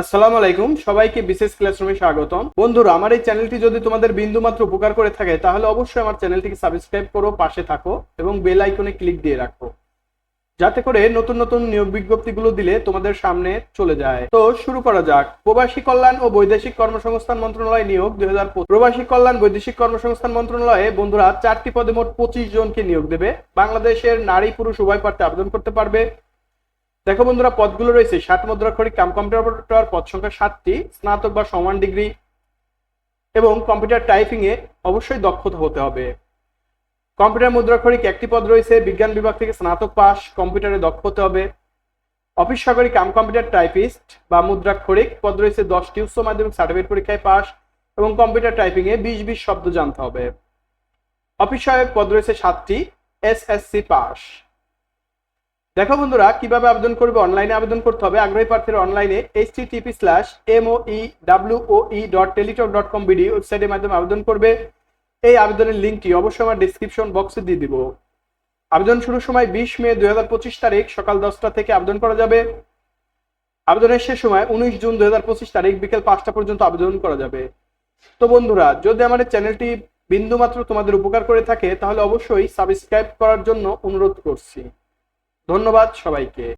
আসসালামু আলাইকুম, সবাইকে বিশেষ ক্লাসরুমে স্বাগতম। বন্ধুরা, আমার এই চ্যানেলটি যদি তোমাদের বিন্দুমাত্র উপকার করে থাকে, তাহলে অবশ্যই আমার চ্যানেলটিকে সাবস্ক্রাইব করো, পাশে থাকো এবং বেল আইকনে ক্লিক দিয়ে রাখো। যাতে করে নতুন নতুন নিয়োগ বিজ্ঞপ্তিগুলো দিলে তোমাদের সামনে চলে যায়। তো শুরু করা যাক। প্রবাসী কল্যাণ ও বৈদেশিক কর্মসংস্থান মন্ত্রণালয় নিয়োগ দুই হাজার প্রবাসী কল্যাণ বৈদেশিক কর্মসংস্থান মন্ত্রণালয়ে বন্ধুরা চারটি পদে মোট পঁচিশ জনকে নিয়োগ দেবে। বাংলাদেশের নারী পুরুষ উভয় প্রার্থী আবেদন করতে পারবে। দেখো বন্ধুরা, পদগুলো রয়েছে। ষাট মুদ্রাক্ষরিক কাম কম্পিউটার পদ সংখ্যা সাতটি স্নাতক বা সমান ডিগ্রি এবং কম্পিউটার টাইপিং এ অবশ্যই দক্ষতা হতে হবে। কম্পিউটার মুদ্রাক্ষরিক একটি পদ রয়েছে, বিজ্ঞান বিভাগ থেকে স্নাতক পাস, কম্পিউটারে দক্ষ হতে হবে। অফিস সহকারী কাম কম্পিউটার টাইপিস্ট বা মুদ্রাক্ষরিক পদ রয়েছে, দশটি উচ্চ মাধ্যমিক সার্টিফিকেট পরীক্ষায় পাস এবং কম্পিউটার টাইপিং এ বিশ বিশ শব্দ জানতে হবে। অফিস সহায়ক পদ রয়েছে, সাতটি, এসএসসি পাস। দেখো বন্ধুরা, কীভাবে আবেদন করবে? অনলাইনে আবেদন করতে হবে। আগ্রহী প্রার্থীরা অনলাইনে H TP slash M O E dot Teletalk dot com BD ওয়েবসাইটের মাধ্যমে আবেদন করবে। এই আবেদনের লিঙ্কটি অবশ্যই আমার ডিসক্রিপশন বক্সে দিয়ে দিব। আবেদন শুরুর সময় বিশ মে দু হাজার পঁচিশ তারিখ সকাল দশটা থেকে আবেদন করা যাবে। আবেদনের শেষ সময় উনিশ জুন দু হাজার পঁচিশ তারিখ বিকেল পাঁচটা পর্যন্ত আবেদন করা যাবে। তো বন্ধুরা, যদি এই চ্যানেলটি বিন্দুমাত্র তোমাদের উপকার করে থাকে, তাহলে অবশ্যই সাবস্ক্রাইব করার জন্য অনুরোধ করছি। ধন্যবাদ সবাইকে।